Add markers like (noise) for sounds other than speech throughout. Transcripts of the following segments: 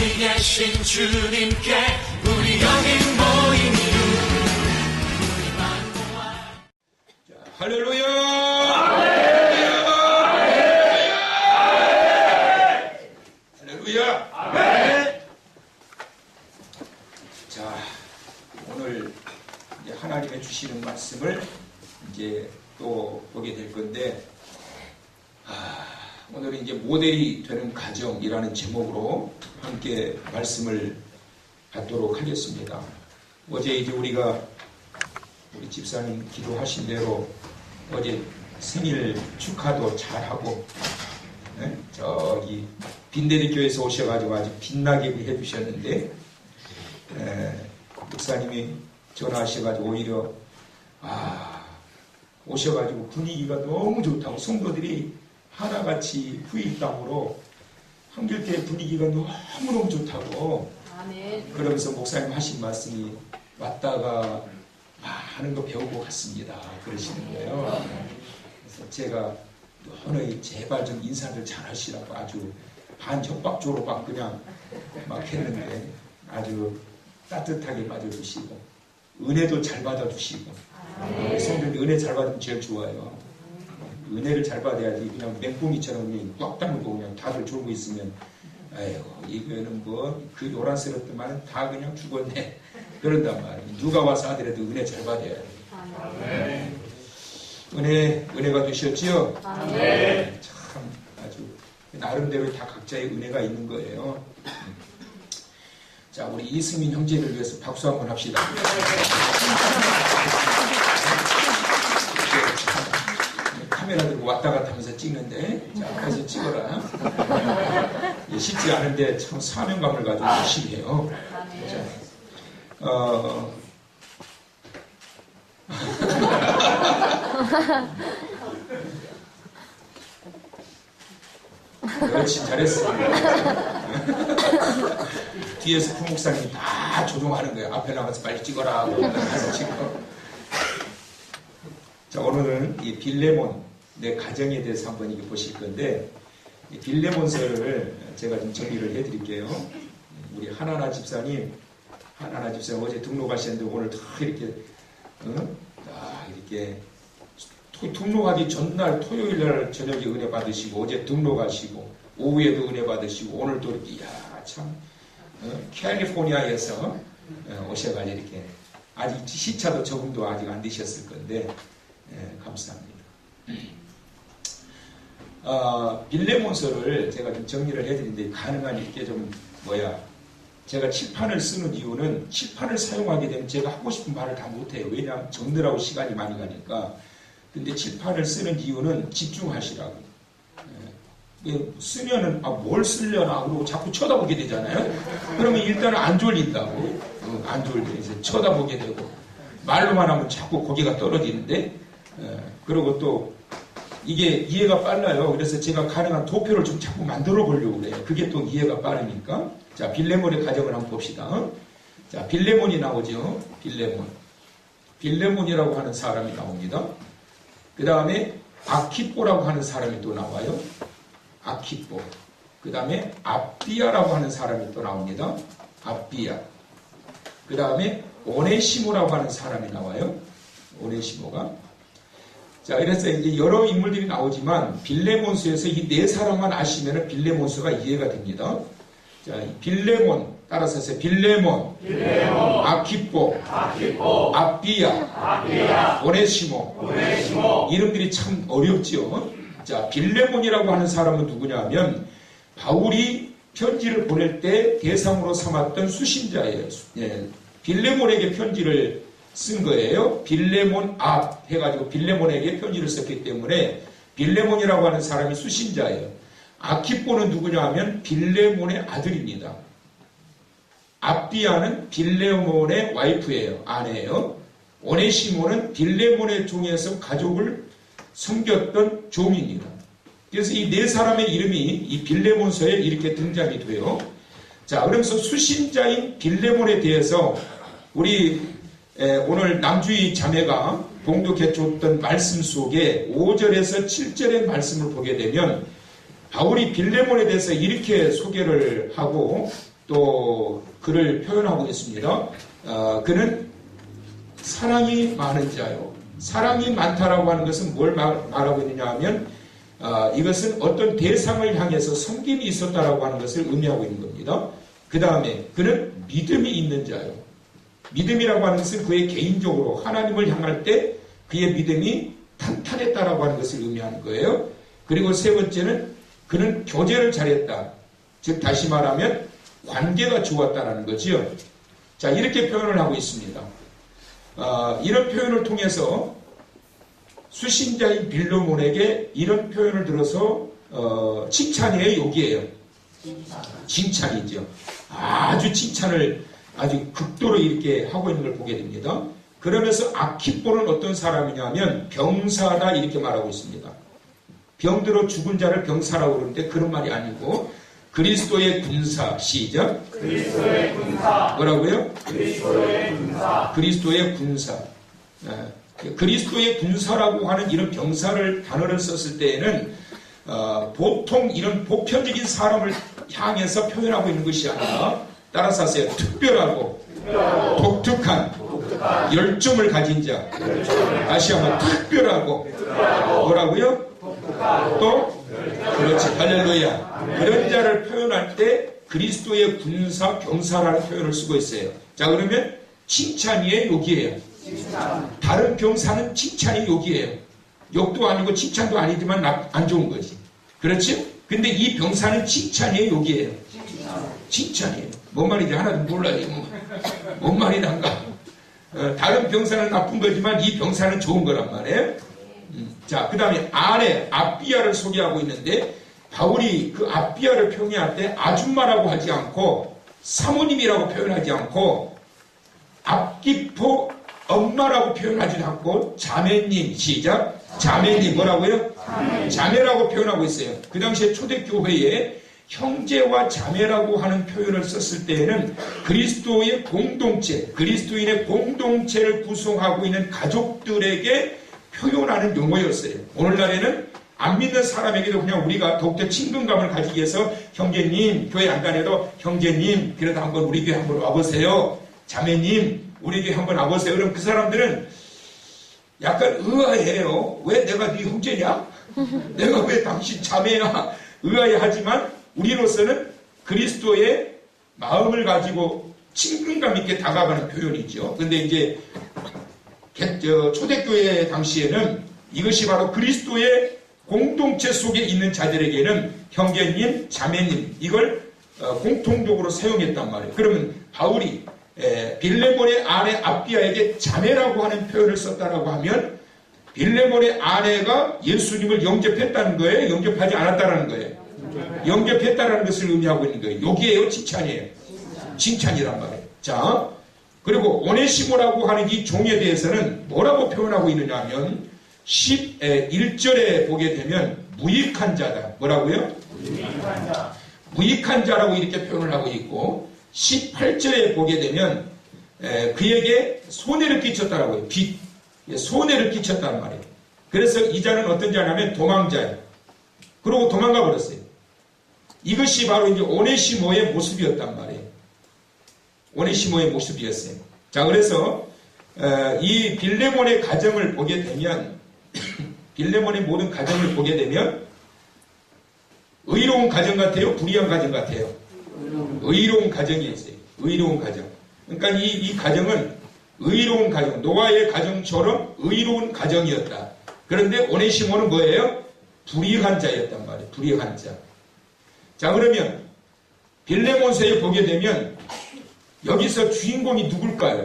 어디 계신 주님께 우리 여기 모인 이유 할렐루야! 할렐루야! 자, 오늘 하나님의 주시는 말씀을 이제 또 보게 될 건데, 아, 오늘은 이제 모델이 되는 가정이라는 제목으로 함께 말씀을 받도록 하겠습니다. 어제 이제 우리가 우리 집사님 기도하신 대로 어제 생일 축하도 잘하고 예? 저기 빈대리 교회에서 오셔가지고 아주 빛나게 해주셨는데 에, 목사님이 전화하셔가지고 오히려 아 오셔가지고 분위기가 너무 좋다고 성도들이 하나같이 후일담으로 한길교회 분위기가 너무너무 좋다고 아멘. 그러면서 목사님 하신 말씀이 왔다가 많은 거 배우고 갔습니다. 그러시는 거예요. 그래서 제가 너희 제발 좀 인사를 잘 하시라고 아주 반협박조로 막 그냥 막 했는데 아주 따뜻하게 맞아주시고 은혜도 잘 받아주시고 성도님 은혜 잘 받으면 제일 좋아요. 은혜를 잘 받아야지 그냥 맹꽁이처럼 그냥 꽉 다물고 그냥 다들 졸고 있으면 아이고 이거는 뭐그 요란스럽더만 다 그냥 죽었네 (laughs) 그런단 말이에요. 누가 와서 하더라도 은혜 잘 받아야 돼. 은혜 은혜가 되셨지요? 아멘. 참 아주 나름대로 다 각자의 은혜가 있는 거예요. 자 우리 이승민 형제를 위해서 박수 한번 합시다. 카 (laughs) 왔다 갔다 하면서 찍는데 자 가서 찍어라. 예, 쉽지 않은데 참 사명감을 가지고 열심히 해요. 자, 어, 그렇지 잘했어. 뒤에서 부목사님이 다 조종하는 거예요. 앞에 나가서 빨리 찍어라. 하고 가서 찍어. 자 오늘은 이 빌레몬 내 가정에 대해서 한번 이게 보실 건데 이 빌레몬서를 제가 좀 정리를 해드릴게요. 우리 하나나 집사님, 하나나 집사님 어제 등록하셨는데 오늘 다 이렇게 어? 다 이렇게 토- 등록하기 전날 토요일 날 저녁에 은혜 받으시고 어제 등록하시고 오후에도 은혜 받으시고 오늘 또 이렇게 야참 어? 캘리포니아에서 어, 오셔가지고 이렇게 아직 시차도 적응도 아직 안 되셨을 건데 예, 감사합니다. 어, 빌레몬서를 제가 좀 정리를 해드리는데 가능한 이렇게 좀 뭐야 제가 칠판을 쓰는 이유는 칠판을 사용하게 되면 제가 하고 싶은 말을 다 못해요. 왜냐하면 적느라고 시간이 많이 가니까. 근데 칠판을 쓰는 이유는 집중하시라고. 예. 이게 쓰면은 아, 뭘 쓰려나 그러고 자꾸 쳐다보게 되잖아요. 그러면 일단은 안 졸린다고. 어, 안. 이제 쳐다보게 되고 말로만 하면 자꾸 고개가 떨어지는데 예. 그리고 또 이게 이해가 빨라요. 그래서 제가 가능한 도표를 좀 자꾸 만들어 보려고 그래요. 그게 또 이해가 빠르니까. 자, 빌레몬의 가정을 한번 봅시다. 어? 자, 빌레몬이 나오죠. 빌레몬. 빌레몬이라고 하는 사람이 나옵니다. 그 다음에 아키뽀라고 하는 사람이 또 나와요. 아키뽀. 그 다음에 아비아라고 하는 사람이 또 나옵니다. 아비아. 그 다음에 오네시모라고 하는 사람이 나와요. 오네시모가. 자, 그래서 이제 여러 인물들이 나오지만 빌레몬스에서 이 네 사람만 아시면 빌레몬스가 이해가 됩니다. 자, 이 빌레몬 따라서 하세요. 빌레몬, 아키뽀, 아비아, 오네시모. 이름들이 참 어렵지요. 자, 빌레몬이라고 하는 사람은 누구냐면 바울이 편지를 보낼 때 대상으로 삼았던 수신자예요. 예, 빌레몬에게 편지를 쓴 거예요. 빌레몬 앞 해가지고 빌레몬에게 편지를 썼기 때문에 빌레몬이라고 하는 사람이 수신자예요. 아키뽀는 누구냐 하면 빌레몬의 아들입니다. 아비아는 빌레몬의 와이프예요. 아내예요. 오네시모는 빌레몬의 종에서 가족을 섬겼던 종입니다. 그래서 이 네 사람의 이름이 이 빌레몬서에 이렇게 등장이 돼요. 자, 그러면서 수신자인 빌레몬에 대해서 우리 에, 오늘 남주희 자매가 봉독해줬던 말씀 속에 5절에서 7절의 말씀을 보게 되면 바울이 빌레몬에 대해서 이렇게 소개를 하고 또 그를 표현하고 있습니다. 어, 그는 사랑이 많은 자요. 사랑이 많다라고 하는 것은 뭘 말, 말하고 있느냐 하면 아, 이것은 어떤 대상을 향해서 섬김이 있었다라고 하는 것을 의미하고 있는 겁니다. 그 다음에 그는 믿음이 있는 자요. 믿음이라고 하는 것은 그의 개인적으로 하나님을 향할 때 그의 믿음이 탄탄했다라고 하는 것을 의미하는 거예요. 그리고 세 번째는 그는 교제를 잘했다. 즉 다시 말하면 관계가 좋았다라는 거지요. 자 이렇게 표현을 하고 있습니다. 아, 이런 표현을 통해서 수신자인 빌로몬에게 이런 표현을 들어서 어, 칭찬이에요, 욕이에요. 칭찬이죠. 아주 칭찬을 아주 극도로 이렇게 하고 있는 걸 보게 됩니다. 그러면서 아키포는 어떤 사람이냐면 병사다 이렇게 말하고 있습니다. 병들어 죽은 자를 병사라고 그러는데 그런 말이 아니고 그리스도의 군사 시작 그리스도의 군사 뭐라고요? 그리스도의 군사 그리스도의 군사. 예, 그리스도의 군사라고 하는 이런 병사를 단어를 썼을 때에는 어, 보통 이런 보편적인 사람을 향해서 표현하고 있는 것이 아니라 따라서 하세요. 특별하고 독특한 열정을 가진 자. 다시 한번 특별하고 뭐라고요? 또 그렇지 할렐루야. 그런 자를 표현할 때 그리스도의 군사 병사라는 표현을 쓰고 있어요. 자 그러면 칭찬이에요, 욕이에요. 다른 병사는 칭찬이 욕이에요. 욕도 아니고 칭찬도 아니지만 나- 안 좋은 거지. 그렇지? 근데 이 병사는 칭찬이에요, 욕이에요. 칭찬이에요. 뭔 말인지 하나도 몰라요. 이거. 뭔 말이란가. 어, 다른 병사는 나쁜 거지만 이 병사는 좋은 거란 말이에요. 음, 자, 그 다음에 아래, 아비아를 소개하고 있는데, 바울이 그 아비아를 표현할 때 아줌마라고 하지 않고, 사모님이라고 표현하지 않고, 앞기포 엄마라고 표현하지 않고, 자매님, 시작. 자매님, 뭐라고요? 자매라고 표현하고 있어요. 그 당시에 초대교회에 형제와 자매라고 하는 표현을 썼을 때에는 그리스도의 공동체, 그리스도인의 공동체를 구성하고 있는 가족들에게 표현하는 용어였어요. 오늘날에는 안 믿는 사람에게도 그냥 우리가 더욱더 친근감을 가지기 위해서 형제님, 교회 안 다녀도 형제님, 그래도 한번 우리 교회 한번 와보세요. 자매님, 우리 교회 한번 와보세요. 그럼 그 사람들은 약간 의아해요. 왜 내가 네 형제냐? 내가 왜 당신 자매야? 의아해하지만 우리로서는 그리스도의 마음을 가지고 친근감 있게 다가가는 표현이죠. 근데 이제 초대교회 당시에는 이것이 바로 그리스도의 공동체 속에 있는 자들에게는 형제님, 자매님 이걸 어, 공통적으로 사용했단 말이에요. 그러면 바울이 에, 빌레몬의 아내 아비아에게 자매라고 하는 표현을 썼다라고 하면 빌레몬의 아내가 예수님을 영접했다는 거예요? 영접하지 않았다는 거예요? 영접했다라는 것을 의미하고 있는 거예요. 여기에요, 칭찬이에요. 칭찬이란 말이에요. 자, 그리고 오네시모라고 하는 이 종에 대해서는 뭐라고 표현하고 있느냐 하면 11절에 보게 되면 무익한 자다. 뭐라고요? 무익한 자라고 이렇게 표현을 하고 있고 18절에 보게 되면 에, 그에게 손해를 끼쳤다라고 해요. 빚. 예, 손해를 끼쳤단 말이에요. 그래서 이 자는 어떤 자냐면 도망자예요. 그러고 도망가 버렸어요. 이것이 바로 이제 오네시모의 모습이었단 말이에요. 오네시모의 모습이었어요. 자, 그래서 어, 이 빌레몬의 가정을 보게 되면 (coughs) 빌레몬의 모든 가정을 보게 되면 의로운 가정 같아요? 불의한 가정 같아요? 의로운 가정이 있어요. 의로운 가정. 그러니까 이, 이 가정은 의로운 가정, 노아의 가정처럼 의로운 가정이었다. 그런데 오네시모는 뭐예요? 불의한 자였단 말이에요. 불의한 자. 자, 그러면 빌레몬서에 보게 되면 여기서 주인공이 누굴까요?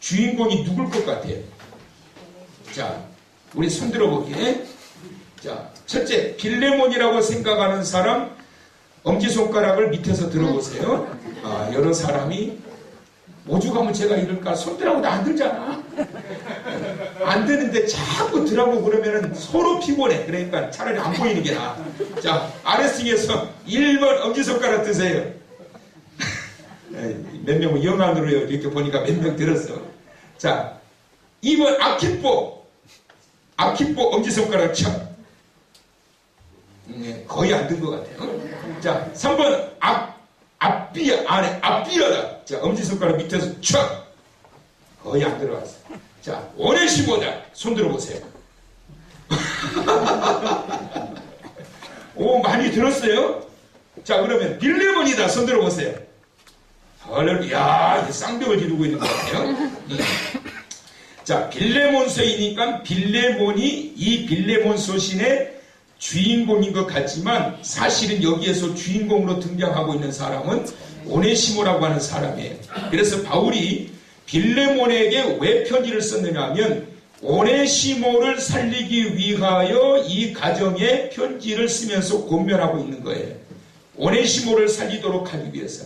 주인공이 누굴 것 같아요? 자, 우리 손들어 볼게. 자, 첫째, 빌레몬이라고 생각하는 사람, 엄지손가락을 밑에서 들어보세요. 아, 여러 사람이 오죽하면 제가 이럴까? 손들하고도 안 들잖아. 안 되는데 자꾸 들라고 그러면은 서로 피곤해. 그러니까 차라리 안 보이는 게 나아. 자, 아래층에서 1번 엄지손가락 드세요. 에, 몇 명은 영안으로 이렇게 보니까 몇 명 들었어. 자, 2번 아키뽀. 아키뽀 엄지손가락 쳐. 네, 거의 안 든 것 같아요. 자, 3번 앞, 앞, 앞비야 안에 앞비야다. 자 엄지손가락 밑에서 촥 거의 안 들어갔어. 자 오네시모다. 손 들어보세요. (laughs) 오 많이 들었어요? 자 그러면 빌레몬이다. 손 들어보세요. 할렐루야, 쌍벽을 지르고 있는 것 같아요. 음. 자, 빌레몬 서이니까 빌레몬이 이 빌레몬 소신의 주인공인 것 같지만 사실은 여기에서 주인공으로 등장하고 있는 사람은 오네시모라고 하는 사람이에요. 그래서 바울이 빌레몬에게 왜 편지를 썼느냐 하면 오네시모를 살리기 위하여 이 가정에 편지를 쓰면서 권면하고 있는 거예요. 오네시모를 살리도록 하기 위해서.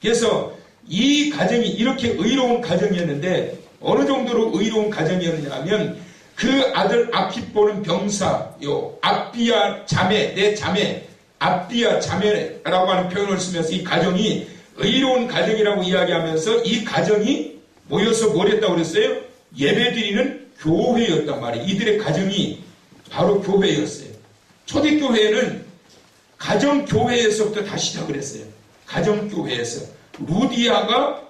그래서 이 가정이 이렇게 의로운 가정이었는데 어느 정도로 의로운 가정이었느냐 하면 그 아들 아키뽀는 병사 요 아비야 자매 내 자매 아비야 자매라고 하는 표현을 쓰면서 이 가정이 의로운 가정이라고 이야기하면서 이 가정이 모여서 뭘 했다고 그랬어요? 예배드리는 교회였단 말이에요. 이들의 가정이 바로 교회였어요. 초대교회는 가정교회에서부터 다 시작을 했어요. 가정교회에서. 루디아가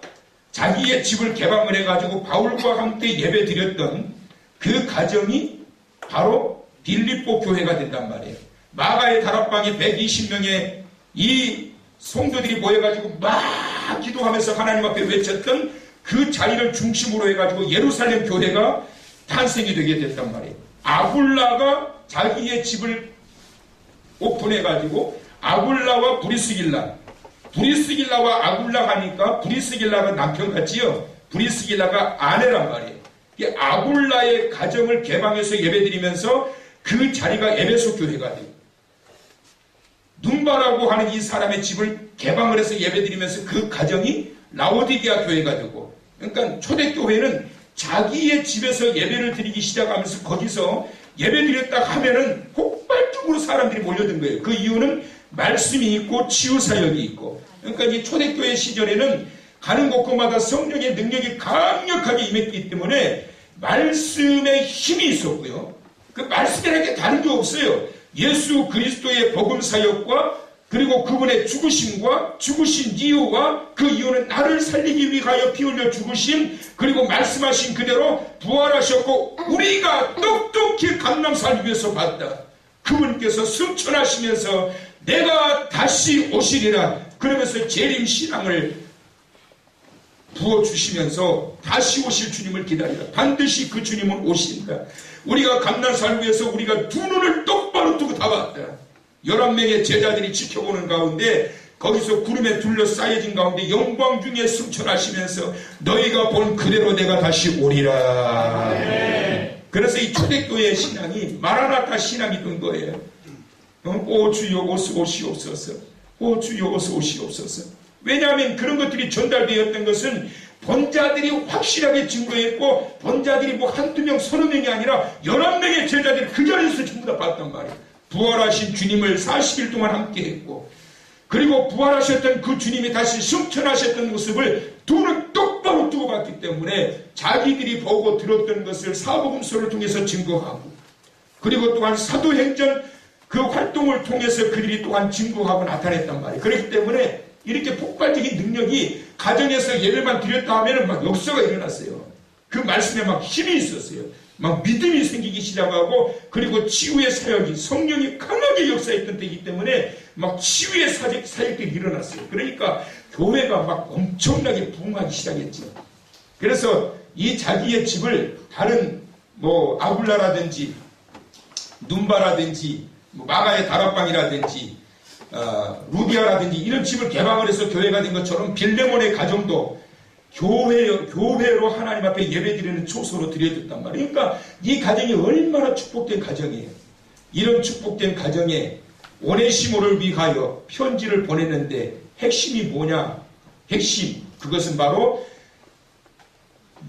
자기의 집을 개방을 해가지고 바울과 함께 예배 드렸던 그 가정이 바로 빌립보 교회가 된단 말이에요. 마가의 다락방에 120명의 이 성도들이 모여가지고 막 기도하면서 하나님 앞에 외쳤던 그 자리를 중심으로 해가지고 예루살렘 교회가 탄생이 되게 됐단 말이에요. 아굴라가 자기의 집을 오픈해가지고 아굴라와 브리스길라 브리스길라와 아굴라 가니까 브리스길라가 남편 같지요. 브리스길라가 아내란 말이에요. 이 아굴라의 가정을 개방해서 예배드리면서 그 자리가 에베소 교회가 돼요. 눈바라고 하는 이 사람의 집을 개방을 해서 예배드리면서 그 가정이 라오디게아 교회가 되고 그러니까 초대교회는 자기의 집에서 예배를 드리기 시작하면서 거기서 예배 드렸다 하면은 폭발적으로 사람들이 몰려든 거예요. 그 이유는 말씀이 있고 치유 사역이 있고 그러니까 이 초대교회 시절에는 가는 곳곳마다 성령의 능력이 강력하게 임했기 때문에 말씀에 힘이 있었고요. 그 말씀이라는 게 다른 게 없어요. 예수 그리스도의 복음 사역과 그리고 그분의 죽으심과 죽으신 이유와 그 이유는 나를 살리기 위하여 피 흘려 죽으신 그리고 말씀하신 그대로 부활하셨고 우리가 똑똑히 감남살 위해서 봤다. 그분께서 승천하시면서 내가 다시 오시리라 그러면서 재림 신앙을 부어주시면서 다시 오실 주님을 기다리라. 반드시 그 주님은 오신다. 우리가 감난살 위해서 우리가 두 눈을 똑바로 뜨고 다 봤다. 11명의 제자들이 지켜보는 가운데 거기서 구름에 둘러싸여진 가운데 영광 중에 승천하시면서 너희가 본 그대로 내가 다시 오리라. 그래서 이 초대교회 신앙이 마라나타 신앙이 된 거예요. 어? 오 주여 오시 오시옵소서. 오 주여 오시 오시옵소서. 왜냐하면 그런 것들이 전달되었던 것은 본자들이 확실하게 증거했고 본자들이 뭐 한두 명 서너 명이 아니라 열한 명의 제자들이 그 자리에서 전부 다 봤단 말이에요. 부활하신 주님을 40일 동안 함께 했고 그리고 부활하셨던 그 주님이 다시 승천하셨던 모습을 두는 똑바로 두고 봤기 때문에 자기들이 보고 들었던 것을 사복음서를 통해서 증거하고 그리고 또한 사도행전 그 활동을 통해서 그들이 또한 증거하고 나타냈단 말이에요. 그렇기 때문에 이렇게 폭발적인 능력이 가정에서 예배만 드렸다 하면은 막 역사가 일어났어요. 그 말씀에 막 힘이 있었어요. 막 믿음이 생기기 시작하고 그리고 치유의 사역이 성령이 강하게 역사했던 때이기 때문에 막 치유의 사역, 사역들이 일어났어요. 그러니까 교회가 막 엄청나게 부흥하기 시작했죠. 그래서 이 자기의 집을 다른 뭐 아굴라라든지 눈바라든지 뭐 마가의 다락방이라든지 어, 루디아라든지 이런 집을 개방을 해서 교회가 된 것처럼 빌레몬의 가정도 교회, 교회로 하나님 앞에 예배드리는 초소로 드려졌단 말이에요. 그러니까 이 가정이 얼마나 축복된 가정이에요. 이런 축복된 가정에 오네시모를 위하여 편지를 보냈는데 핵심이 뭐냐? 핵심 그것은 바로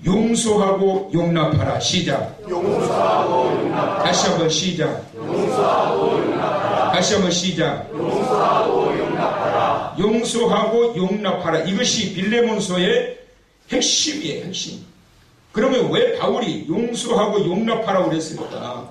용서하고 용납하라 시작. 용서하고 용납하라. 다시 한번 시작. 용서하고 용납하라. 다시 한번 시작. 용서하고 용납하라. 용서하고 용납하라. 이것이 빌레몬서의 핵심이에요, 핵심. 그러면 왜 바울이 용서하고 용납하라고 그랬을까?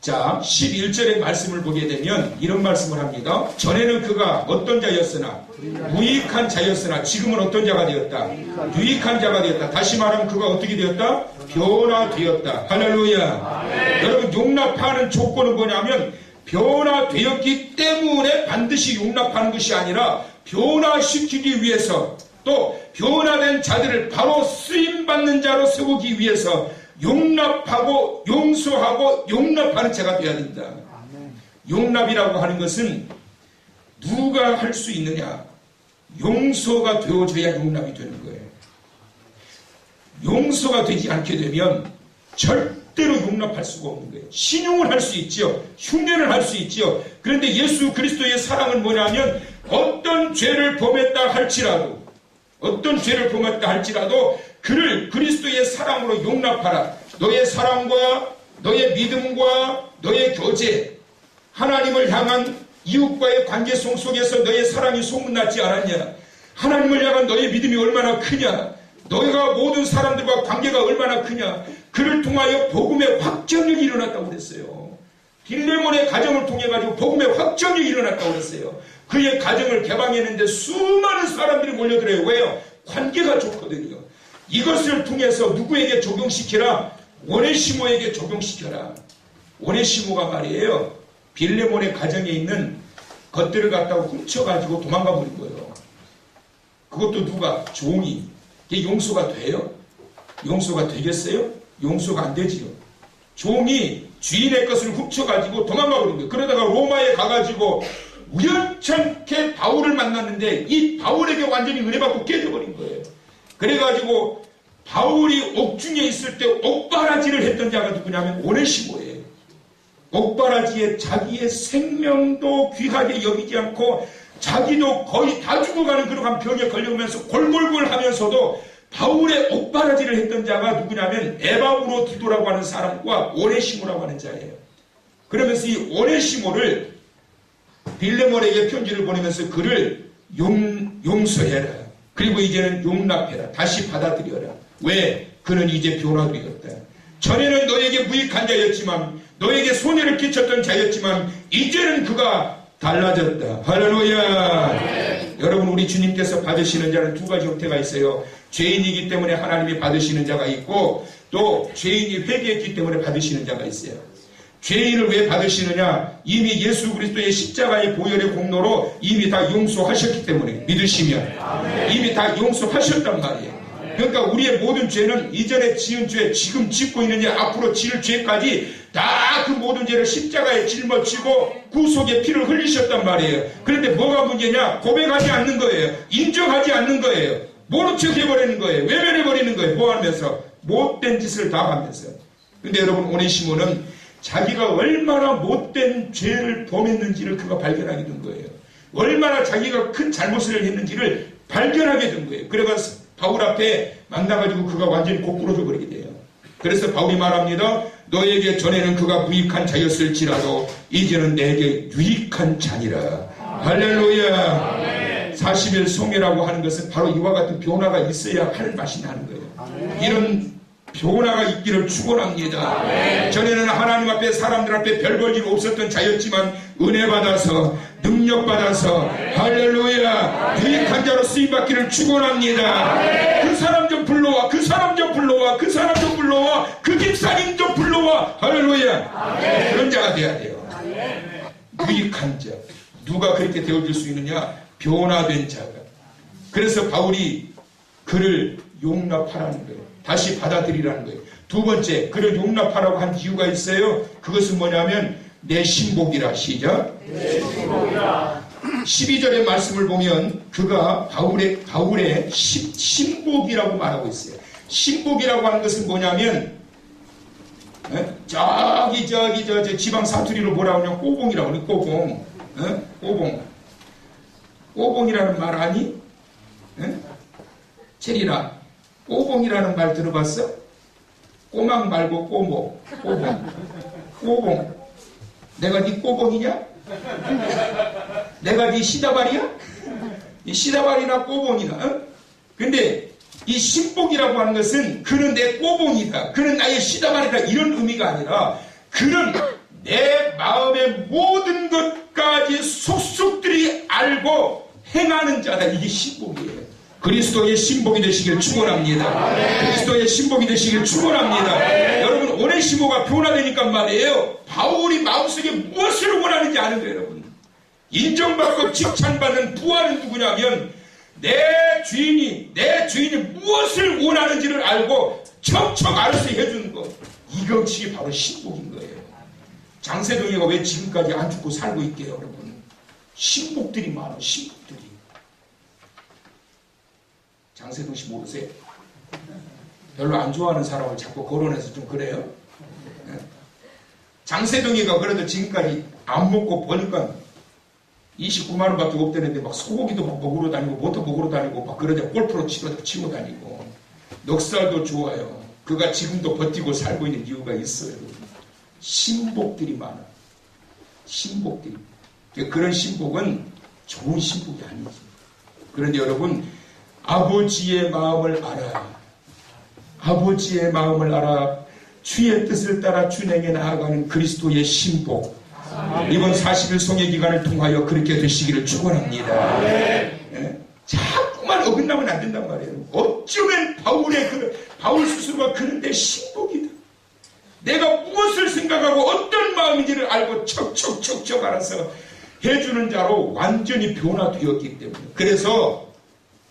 자, 11절의 말씀을 보게 되면 이런 말씀을 합니다. 전에는 그가 어떤 자였으나 무익한 자였으나 지금은 어떤 자가 되었다. 유익한 자가 되었다. 다시 말하면 그가 어떻게 되었다? 변화되었다. 할렐루야. 여러분 용납하는 조건은 뭐냐면 변화되었기 때문에 반드시 용납하는 것이 아니라 변화시키기 위해서 또 변화된 자들을 바로 쓰임받는 자로 세우기 위해서 용납하고 용서하고 용납하는 자가 되어야 된다. 용납이라고 하는 것은 누가 할 수 있느냐? 용서가 되어져야 용납이 되는 거예요. 용서가 되지 않게 되면 절대로 용납할 수가 없는 거예요. 신용을 할 수 있지요. 흉내를 할 수 있지요. 그런데 예수 그리스도의 사랑은 뭐냐면 어떤 죄를 범했다 할지라도 어떤 죄를 범했다 할지라도 그를 그리스도의 사랑으로 용납하라. 너의 사랑과 너의 믿음과 너의 교제 하나님을 향한 이웃과의 관계성 속에서 너의 사랑이 소문났지 않았냐? 하나님을 향한 너의 믿음이 얼마나 크냐? 너희가 모든 사람들과 관계가 얼마나 크냐? 그를 통하여 복음의 확정력이 일어났다고 그랬어요. 빌레몬의 가정을 통해 가지고 복음의 확정력이 일어났다고 그랬어요. 그의 가정을 개방했는데 수많은 사람들이 몰려들어요. 왜요? 관계가 좋거든요. 이것을 통해서 누구에게 적용시키라? 원해시모에게 적용시켜라. 원해시모가 말이에요. 빌레몬의 가정에 있는 것들을 갖다가 훔쳐가지고 도망가 버린 거예요. 그것도 누가? 종이. 이게 용서가 돼요? 용서가 되겠어요? 용서가 안 되지요. 종이 주인의 것을 훔쳐가지고 도망가 버린 거예요. 그러다가 로마에 가가지고 우연찮게 바울을 만났는데 이 바울에게 완전히 은혜 받고 깨져버린 거예요. 그래가지고 바울이 옥중에 있을 때 옥바라지를 했던 자가 누구냐면 오네시모예요. 옥바라지에 자기의 생명도 귀하게 여기지 않고 자기도 거의 다 죽어가는 그러한 병에 걸려오면서 골골골 하면서도 바울의 옥바라지를 했던 자가 누구냐면 에바우로 디도라고 하는 사람과 오네시모라고 하는 자예요. 그러면서 이 오네시모를 빌레몬에게 편지를 보내면서 그를 용, 용서해라. 그리고 이제는 용납해라. 다시 받아들여라. 왜? 그는 이제 변화되었다. 전에는 너에게 무익한 자였지만 너에게 손해를 끼쳤던 자였지만 이제는 그가 달라졌다. 할렐루야. 여러분 우리 주님께서 받으시는 자는 두 가지 형태가 있어요. 죄인이기 때문에 하나님이 받으시는 자가 있고 또 죄인이 회개했기 때문에 받으시는 자가 있어요. 죄인을 왜 받으시느냐? 이미 예수 그리스도의 십자가의 보혈의 공로로 이미 다 용서하셨기 때문에 믿으시면 이미 다 용서하셨단 말이에요. 그러니까 우리의 모든 죄는 이전에 지은 죄, 지금 짓고 있는 죄, 앞으로 지을 죄까지 다 그 모든 죄를 십자가에 짊어지고 구속의 피를 흘리셨단 말이에요. 그런데 뭐가 문제냐? 고백하지 않는 거예요. 인정하지 않는 거예요. 모른 척 해버리는 거예요. 외면해버리는 거예요. 뭐 하면서? 못된 짓을 다 하면서. 근데 여러분, 오네시모는 자기가 얼마나 못된 죄를 범했는지를 그가 발견하게 된 거예요. 얼마나 자기가 큰 잘못을 했는지를 발견하게 된 거예요. 그래서 바울 앞에 만나가지고 그가 완전히 고꾸러져 버리게 돼요. 그래서 바울이 말합니다. 너에게 전에는 그가 무익한 자였을지라도 이제는 내게 유익한 자니라. 할렐루야. 40일 송이라고 하는 것은 바로 이와 같은 변화가 있어야 하는 맛이 나는 거예요. 이런 변화가 있기를 축원합니다. 전에는 하나님 앞에 사람들 앞에 별볼 일 없었던 자였지만 은혜 받아서 능력 받아서 할렐루야 유익한 자로 쓰임 받기를 축원합니다. 그 사람 좀 불러와 그 사람 좀 불러와 그 사람 좀 불러와 그 집사님 좀 불러와 할렐루야 그런 자가 돼야 돼요. 유익한 자 누가 그렇게 되어줄 수 있느냐 변화된 자가 그래서 바울이 그를 용납하라는 거예요. 다시 받아들이라는 거예요. 두 번째, 그를 용납하라고 한 이유가 있어요. 그것은 뭐냐면 내 신복이라 시작. 12절의 말씀을 보면 그가 바울의 바울의 신- 신복이라고 말하고 있어요. 신복이라고 하는 것은 뭐냐면 예? 저기 저기 저, 저 지방 사투리로 뭐라고 하냐 꼬봉이라고 그래 꼬봉 예? 꼬봉 꼬봉이라는 말 아니? 예? 체리나 꼬봉이라는 말 들어봤어? 꼬막 말고 꼬모 꼬봉 꼬봉 내가 네 꼬봉이냐? 내가 네 시다발이야? 이 시다발이나 꼬봉이나 어? 근데 이 신복이라고 하는 것은 그는 내 꼬봉이다 그는 나의 시다발이다 이런 의미가 아니라 그는 내 마음의 모든 것까지 속속들이 알고 행하는 자다. 이게 신복이에요. 그리스도의 신복이 되시길 축원합니다. 그리스도의 신복이 되시길 축원합니다. 여러분 오네시모가 변화되니까 말이에요. 바울이 마음속에 무엇을 원하는지 아는 거예요, 여러분. 인정받고 칭찬받는 부하는 누구냐면 내 주인이 내 주인이 무엇을 원하는지를 알고 척척 알 수 해주는 것. 이것이 바로 신복인 거예요. 장세동이가 왜 지금까지 안 죽고 살고 있게요, 여러분? 신복들이 많아, 신복들이. 장세동 씨 모르세요? 별로 안 좋아하는 사람을 자꾸 거론해서 좀 그래요? 예. 장세동이가 그래도 지금까지 안 먹고 보니까 29만 원밖에 없다는데 막 소고기도 막 먹으러 다니고 모터 먹으러 다니고 막 그러자 골프로 치고, 치고 다니고 넉살도 좋아요. 그가 지금도 버티고 살고 있는 이유가 있어요. 신복들이 많아. 신복들이. 그런 신복은 좋은 신복이 아니지. 그런데 여러분 아버지의 마음을 알아. 아버지의 마음을 알아. 주의 뜻을 따라 준행해 나아가는 그리스도의 신복. 이번 40일 송해 기간을 통하여 그렇게 되시기를 축원합니다. 예? 자꾸만 어긋나면 안 된단 말이에요. 어쩌면 바울의 그 바울 스스로가 그런데 신복이다. 내가 무엇을 생각하고 어떤 마음인지를 알고 척척척척 알아서 해주는 자로 완전히 변화되었기 때문에 그래서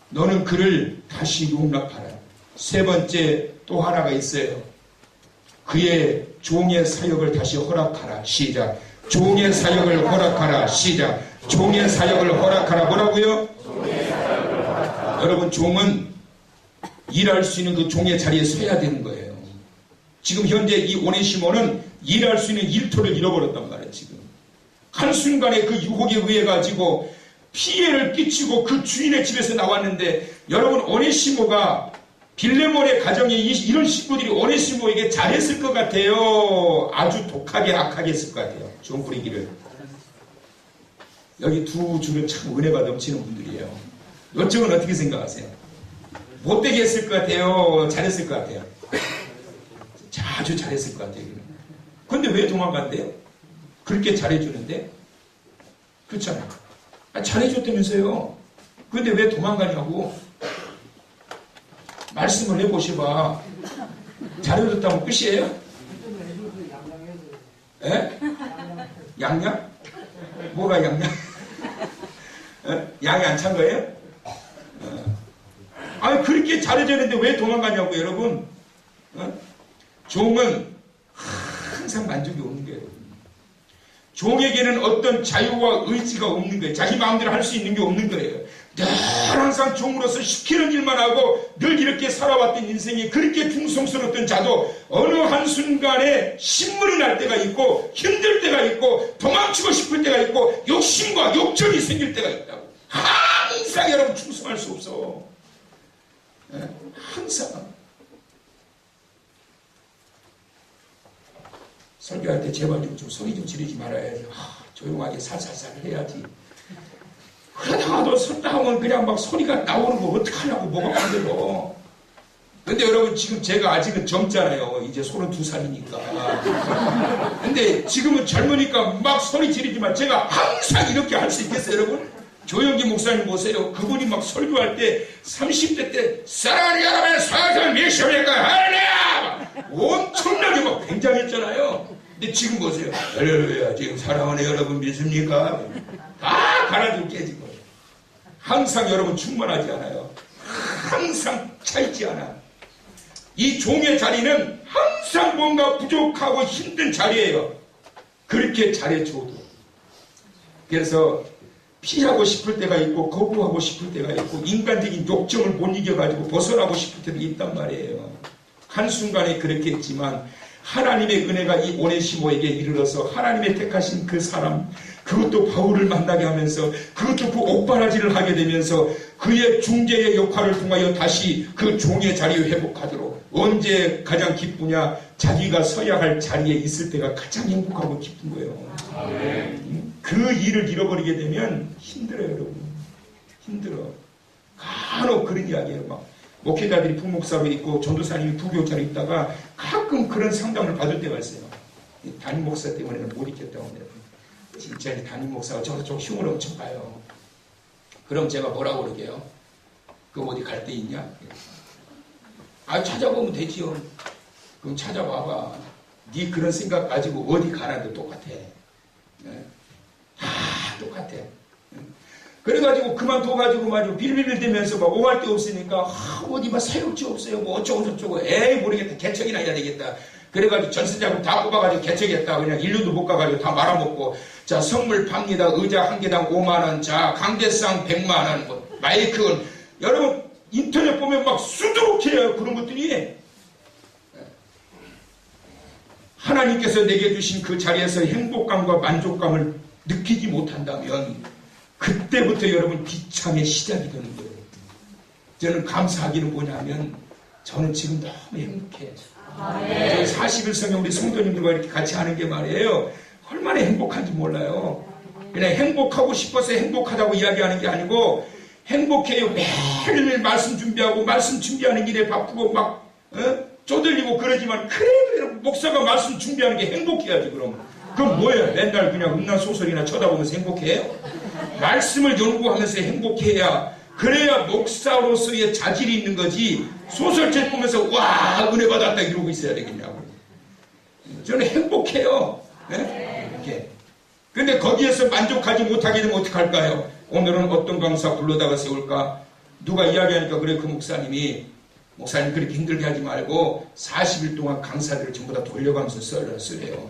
너는 그를 다시 용납하라. 세 번째 또 하나가 있어요. 그의 종의 사역을 다시 허락하라. 시작. 종의 사역을 허락하라. 시작. 종의 사역을 허락하라. 뭐라고요? 여러분 종은 일할 수 있는 그 종의 자리에 서야 되는 거예요. 지금 현재 이 오네시모는 일할 수 있는 일터를 잃어버렸단 말이에요. 지금 한순간에 그 유혹에 의해 가지고 피해를 끼치고 그 주인의 집에서 나왔는데 여러분 오네시모가 빌레몬의 가정에 이- 이런 식구들이 오네시모에게 잘했을 것 같아요. 아주 독하게 악하게 했을 것 같아요. 좋은 뿌리기를. 여기 두 줄은 참 은혜가 넘치는 분들이에요. 이쪽은 어떻게 생각하세요? 못되게 했을 것 같아요? 잘했을 것 같아요? 아주 잘했을 것 같아요. 근데 왜 도망간대요? 그렇게 잘해주는데? 그렇잖아요. 아, 잘해줬다면서요. 근데 왜 도망가냐고. 말씀을 해보셔봐. 잘해줬다면 끝이에요? 에? 양양? 뭐가 양양? 에? 양이 안 찬 거예요? 어. 아니, 그렇게 잘해줬는데 왜 도망가냐고, 여러분. 어? 종은 항상 만족이 거예요. 종에게는 어떤 자유와 의지가 없는 거예요. 자기 마음대로 할 수 있는 게 없는 거예요. 늘 항상 종으로서 시키는 일만 하고 늘 이렇게 살아왔던 인생이 그렇게 중성스러웠던 자도 어느 한순간에 신물이 날 때가 있고 힘들 때가 있고 도망치고 싶을 때가 있고 욕심과 욕정이 생길 때가 있다고. 항상 여러분 충성할 수 없어. 예, 항상. 설교할 때 제발 좀, 좀 소리 좀 지르지 말아야지. 아, 조용하게 살살살 해야지. 그러다가도 하면 그냥 막 소리가 나오는 거 어떡하냐고 뭐가 만들어. 근데 여러분 지금 제가 아직은 젊잖아요. 이제 32살이니까. 근데 지금은 젊으니까 막 소리 지르지만 제가 항상 이렇게 할 수 있겠어요, 여러분? 조영기 목사님 보세요. 그분이 막 설교할 때 30대 때 사랑하는 여러분 사랑하는 메시아니까 할렐루야! 엄청나게 막 굉장했잖아요. 근데 지금 보세요. 할렐루야 지금 사랑하는 여러분 믿습니까? 다 가라앉고 깨지고 항상 여러분 충만하지 않아요. 항상 차있지 않아. 이 종의 자리는 항상 뭔가 부족하고 힘든 자리예요. 그렇게 잘해줘도. 그래서 피하고 싶을 때가 있고 거부하고 싶을 때가 있고 인간적인 욕정을 못 이겨가지고 벗어나고 싶을 때도 있단 말이에요. 한순간에 그렇게 했지만 하나님의 은혜가 이 오네시모에게 이르러서 하나님의 택하신 그 사람 그것도 바울을 만나게 하면서 그것도 그 옥바라지를 하게 되면서 그의 중재의 역할을 통하여 다시 그 종의 자리를 회복하도록 언제 가장 기쁘냐 자기가 서야 할 자리에 있을 때가 가장 행복하고 기쁜 거예요. 그 일을 잃어버리게 되면 힘들어요, 여러분. 힘들어. 간혹 그런 이야기예요. 막 목회자들이 부목사로 있고 전도사님이 부교자로 있다가 가끔 그런 상담을 받을 때가 있어요. 이 담임 목사 때문에는 못 있겠다고 내가 진짜 이 담임 목사가 좀 흉을 엄청 봐요. 그럼 제가 뭐라고 그러게요? 그럼 어디 갈 데 있냐? 아 찾아보면 되지요. 그럼 찾아봐봐. 네 그런 생각 가지고 어디 가나도 똑같아. 예. 다 똑같아. 예. 그래가지고 그만둬가지고 말이죠. 빌빌빌 대면서 막 오갈 데 없으니까 아, 어디 막 사육지 없어요. 뭐 어쩌고 저쩌고 에이 모르겠다. 개척이나 해야 되겠다. 그래가지고 전세자금 다 뽑아가지고 개척했다. 그냥 일류도 못 가가지고 다 말아먹고 자 선물 팝니다. 의자 한 개당 5만 원. 자 강대상 100만 원. 뭐, 마이크 여러분 인터넷 보면 막 수두룩해요. 그런 것들이 하나님께서 내게 주신 그 자리에서 행복감과 만족감을 느끼지 못한다면 그때부터 여러분 비참의 시작이 되는 거예요. 저는 감사하기는 뭐냐면 저는 지금 너무 행복해요. 저희 41성에 우리 성도님들과 이렇게 같이 하는 게 말이에요. 얼마나 행복한지 몰라요. 그냥 행복하고 싶어서 행복하다고 이야기하는 게 아니고 행복해요. 매일매일 말씀 준비하고 말씀 준비하는 일에 바쁘고 막 어? 쪼들리고 그러지만 그래도 목사가 말씀 준비하는 게 행복해야지 그럼. 그럼 뭐예요? 맨날 그냥 음란 소설이나 쳐다보면서 행복해요? 말씀을 연구하면서 행복해야 그래야 목사로서의 자질이 있는 거지 소설책 보면서 와 은혜 받았다 이러고 있어야 되겠냐고. 저는 행복해요. 네? 근데 거기에서 만족하지 못하게 되면 어떡할까요? 오늘은 어떤 강사 불러다가 세울까? 누가 이야기하니까 그래 그 목사님이 목사님 그렇게 힘들게 하지 말고 40일 동안 강사들을 전부 다 돌려가면서 쓰려, 쓰래요.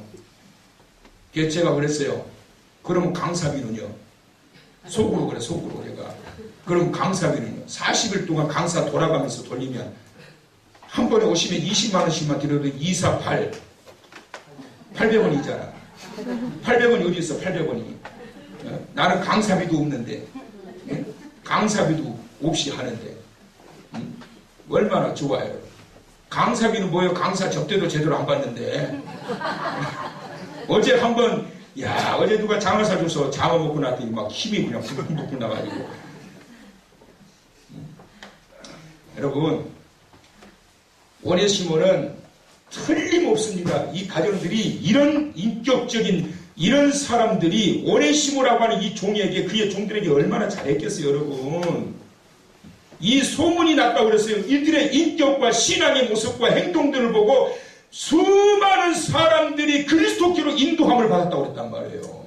그래서 제가 그랬어요. 그러면 강사비는요? 속으로 그래 속으로 내가. 그럼 강사비는요? 40일 동안 강사 돌아가면서 돌리면 한 번에 오시면 20만 원씩만 드려도 2, 4, 8 800원이잖아. 800원이 어디 있어 800원이. 어? 나는 강사비도 없는데 예? 강사비도 없이 하는데 음? 얼마나 좋아요. 강사비는 뭐예요? 강사 접대도 제대로 안 받는데 (laughs) 어제 한번 야 어제 누가 장을 사줘서 장어 먹고 났더니 막 힘이 그냥 붕붕붕 나가지고 음. 여러분 원예시모는 틀림없습니다. 이 가정들이 이런 인격적인 이런 사람들이 오네시모라고 하는 이 종에게 그의 종들에게 얼마나 잘했겠어요, 여러분. 이 소문이 났다고 그랬어요. 이들의 인격과 신앙의 모습과 행동들을 보고 수많은 사람들이 그리스도교로 인도함을 받았다고 그랬단 말이에요.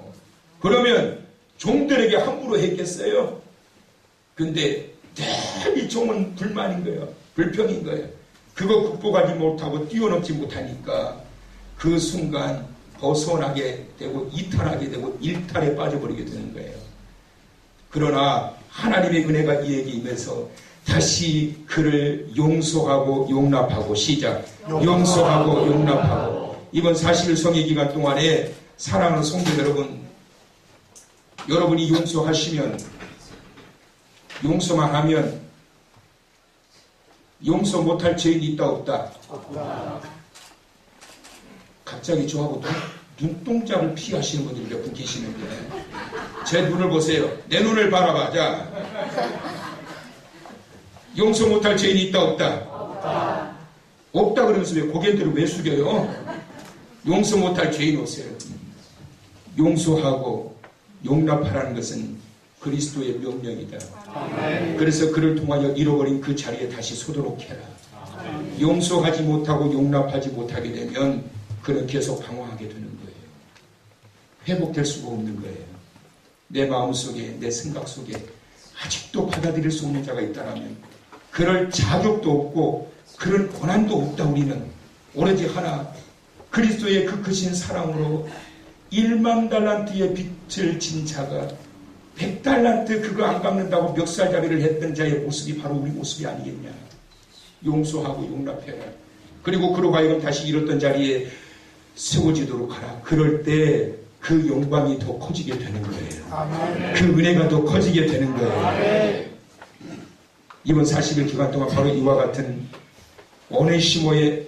그러면 종들에게 함부로 했겠어요? 근데 이 종은 불만인 거예요. 불평인 거예요. 그거 극복하지 못하고 뛰어넘지 못하니까 그 순간 벗어나게 되고 이탈하게 되고 일탈에 빠져버리게 되는 거예요. 그러나 하나님의 은혜가 이에게 임해서 다시 그를 용서하고 용납하고 시작. 용서하고 용납하고 이번 40일 성의 기간 동안에 사랑하는 성도 여러분 여러분이 용서하시면 용서만 하면 용서 못할 죄인이 있다 없다. 갑자기 저하고 눈동자를 피하시는 분들이 몇 분 계시는데 제 눈을 보세요. 내 눈을 바라봐. 자, 용서 못할 죄인이 있다 없다. 없다 그러면서 왜 고개들을 왜 숙여요? 용서 못할 죄인 오세요. 용서하고 용납하라는 것은 그리스도의 명령이다. 그래서 그를 통하여 잃어버린 그 자리에 다시 서도록 해라. 용서하지 못하고 용납하지 못하게 되면 그는 계속 방황하게 되는 거예요. 회복될 수가 없는 거예요. 내 마음 속에, 내 생각 속에 아직도 받아들일 수 없는 자가 있다면 그럴 자격도 없고 그런 권한도 없다 우리는 오로지 하나 그리스도의 그 크신 사랑으로 1만 달란트의 빛을 진 자가 100달란트 그거 안 갚는다고 멱살잡이를 했던 자의 모습이 바로 우리 모습이 아니겠냐. 용서하고 용납해라. 그리고 그로 하여금 다시 잃었던 자리에 세워지도록 하라. 그럴 때 그 영광이 더 커지게 되는 거예요. 그 은혜가 더 커지게 되는 거예요. 이번 40일 기간 동안 바로 이와 같은 오네시모의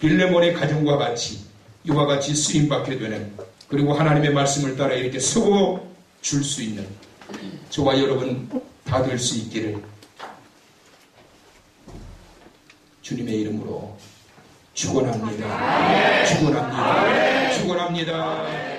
빌레몬의 가정과 같이 이와 같이 쓰임받게 되는 그리고 하나님의 말씀을 따라 이렇게 서고 줄 수 있는 저와 여러분 다 될 수 있기를 주님의 이름으로 축원합니다. 축원합니다. 축원합니다.